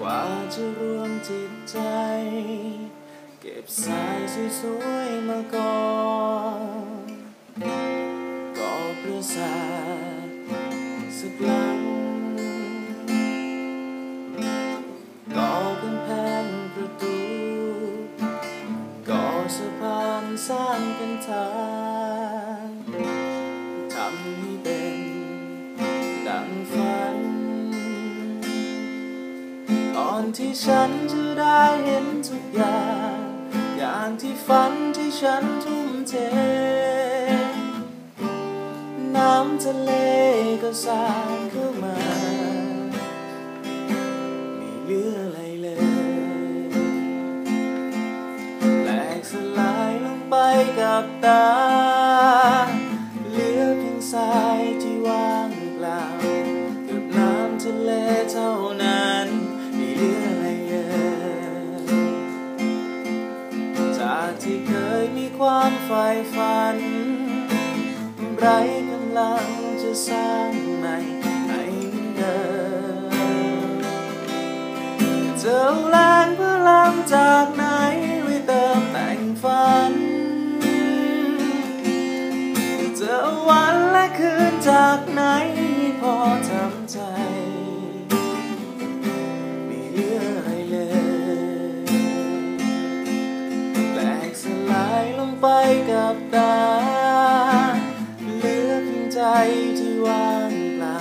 กว่าจะรวมจิตใจ เก็บสายสวยๆมาก่อนก็ประสาทสักหลังก่อกำแพงประตูก่อสะพานสร้างเป็นทางทำให้ ที่ฉันจะได้เห็นทุกอย่าง อย่างที่ฝันที่ฉันทุ่มเท น้ำทะเลก็สาดเข้ามา ไม่เหลืออะไรเลยแหลกสลายลงไปกับตา เหลือเพียงทราย ลืออะไรเลยจากที่เคยมีความใฝ่ฝัน ไรกำลังจะสร้างใหม่ให้เดิมเจอแรงพลังจากไหนไว้เติมแต่งฝันเจอวันและคืนจากไหนพอทำใจ ไปกับตา เหลือเพียงใจที่ว่างเปล่า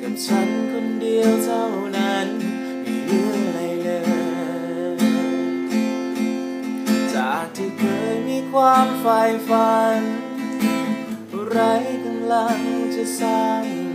กับฉันคนเดียวเท่านั้น ไม่เหลืออะไรเลย จากที่เคยมีความใฝ่ฝัน ไรกำลังจะสร้าง